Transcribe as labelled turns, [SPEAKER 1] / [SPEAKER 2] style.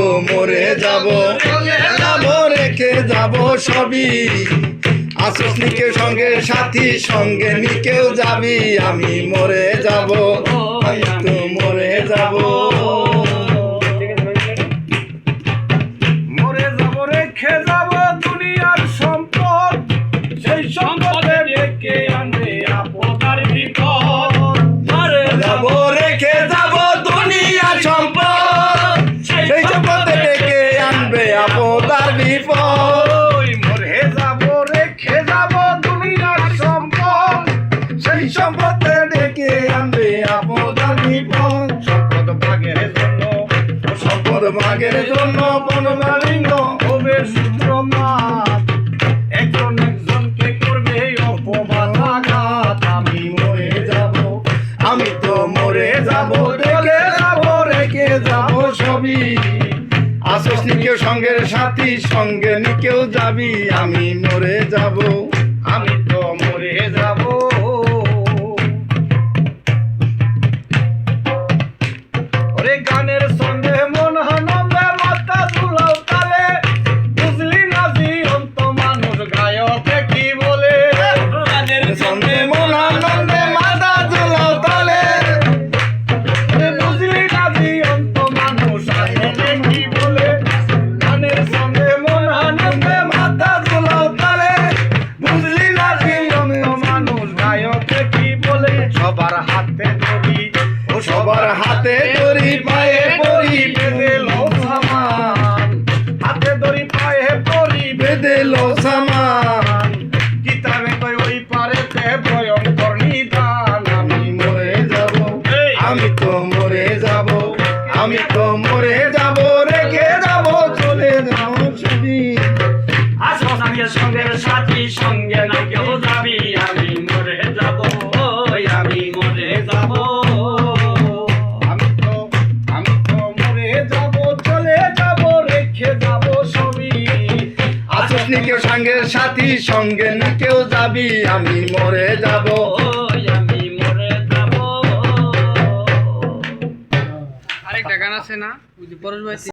[SPEAKER 1] মরে যাব যাব, রেখে যাব সবই। আসুস নিকেও সঙ্গে সাথী সঙ্গে, নিকেও যাবি, আমি মরে যাব। আপদার
[SPEAKER 2] মরে যাব, রেখে যাব দুনিয়ার সম্পদ।
[SPEAKER 1] সেই সম্পদে ডেকে আনবে আপদার বিপদ
[SPEAKER 2] সম্পদ ভাগের জন্য,
[SPEAKER 1] সম্পদ ভাগের জন্য বনমালিন্য আসস সঙ্গে সঙ্গের সাথী সঙ্গে নিকেও যাবি আমি মরে যাব।
[SPEAKER 2] আমি সবার হাতে ধরি ও
[SPEAKER 1] সবার হাতে দড়ি পায়ে পরি
[SPEAKER 2] বেঁধে লো সামান। হাতে ধরি পায়ে পরি
[SPEAKER 1] বেঁধে লো সামান।
[SPEAKER 2] কিতাবে কই ওই পারেতে ভয়ঙ্কর নিদান আমি
[SPEAKER 1] মরে যাব আমি তো মরে যাব আমি তো মরে যাব রেখে যাব চলে যাব ছবি
[SPEAKER 2] আসমানের সঙ্গে সাথী সঙ্গে
[SPEAKER 1] আসুস নিকেও সঙ্গে সাথী সঙ্গে না নিকেও যাবি আমি মরে যাব।
[SPEAKER 2] আমি মরে যাব।
[SPEAKER 3] আরেকটা গান আছে না? পরশ ভাই